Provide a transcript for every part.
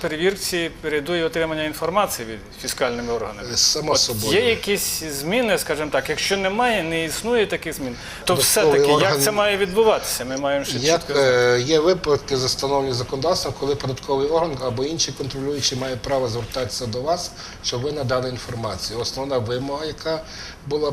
Перевірці передує отримання інформації від фіскальними органами. Е, само От собою. Є якісь зміни, скажімо так. Якщо немає, не існує таких змін, то все-таки орган- як це має відбуватися? Ми маємо ще Як чітко е, є випадки застановлені законодавством, коли податковий орган або інший контролюючий має право звертатися до вас, щоб ви надали інформацію. Основна вимога, яка була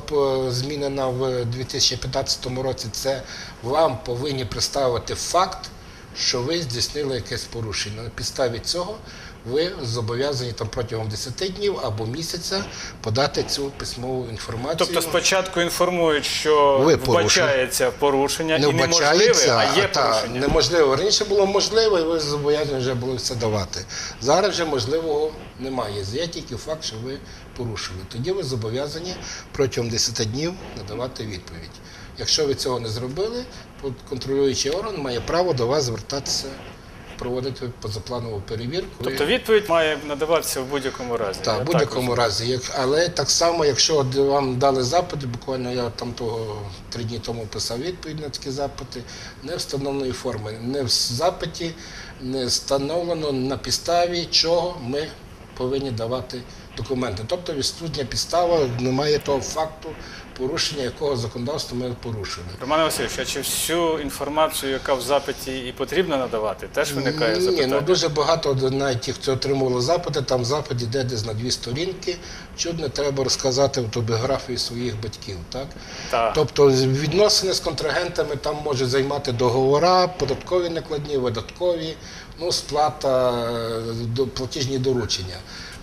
змінена в 2015 році, це вам повинні представити факт, що ви здійснили якесь порушення. На підставі цього ви зобов'язані там протягом 10 днів або місяця подати цю письмову інформацію. Тобто спочатку інформують, що Ви вбачається порушення не і неможливе, а є та, порушення. неможливо. Раніше було можливо, і ви зобов'язані вже були все давати. Зараз вже можливого немає. Є тільки факт, що ви порушили. Тоді ви зобов'язані протягом 10 днів надавати відповідь. Якщо ви цього не зробили, контролюючий орган має право до вас звертатися, проводити позапланову перевірку. Тобто відповідь має надаватися в будь-якому разі. Так, в будь-якому разі. Як, але так само, якщо вам дали запити, буквально я там того три дні тому писав відповідь на такі запити, не встановленої форми. Не в запиті не встановлено на підставі чого ми повинні давати документи. Тобто відсутня підстава, немає того факту, порушення якого законодавства ми порушили. Романе Васильович, а чи всю інформацію, яка в запиті і потрібно надавати, теж виникає Ні, ну дуже багато навіть ті, хто отримували запити, там в запиті йде десь на дві сторінки. Чудно треба розказати автобіографію своїх батьків. Так? Так. Тобто відносини з контрагентами там можуть займати договора, податкові накладні, видаткові, ну, сплата, е, платіжні доручення.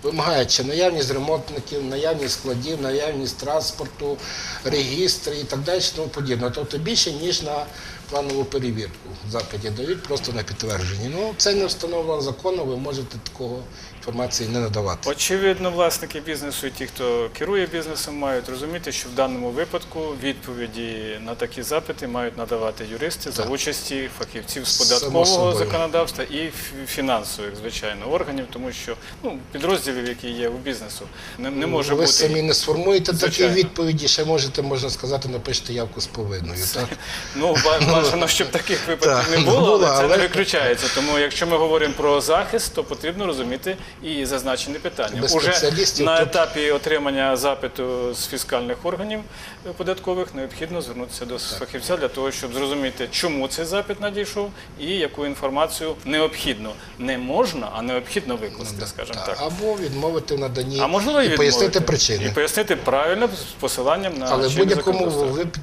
Вимагаючи наявність ремонтників, наявність складів, наявність транспорту, регістри і так далі, тому подібне. Тобто більше, ніж на планову перевірку в запиті дають просто на підтвердження. Ну, це не встановлено законом, ви можете такого інформації не надавати. Очевидно, власники бізнесу і ті, хто керує бізнесом, мають розуміти, що в даному випадку відповіді на такі запити мають надавати юристи за участі фахівців з податкового законодавства і фінансових, звичайно, органів, тому що ну, підрозділів, які є у бізнесу, не, не може ви бути. самі не сформуєте такі відповіді, ще можете, можна сказати, напишете явку з повинною. Так? Ну, ба- бажано, щоб таких випадків не було, але це не виключається. Тому якщо ми говоримо про захист, то потрібно розуміти і зазначені питання. Уже на етапі отримання запиту з фіскальних органів е, податкових необхідно звернутися до фахівця для того, щоб зрозуміти, чому цей запит надійшов і яку інформацію необхідно. Не можна, а необхідно викласти, скажімо так. Або відмовити в наданні А можливо і, і пояснити причини. І пояснити правильно з посиланням на Але в будь-якому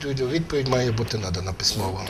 відповідь має бути надана письмово.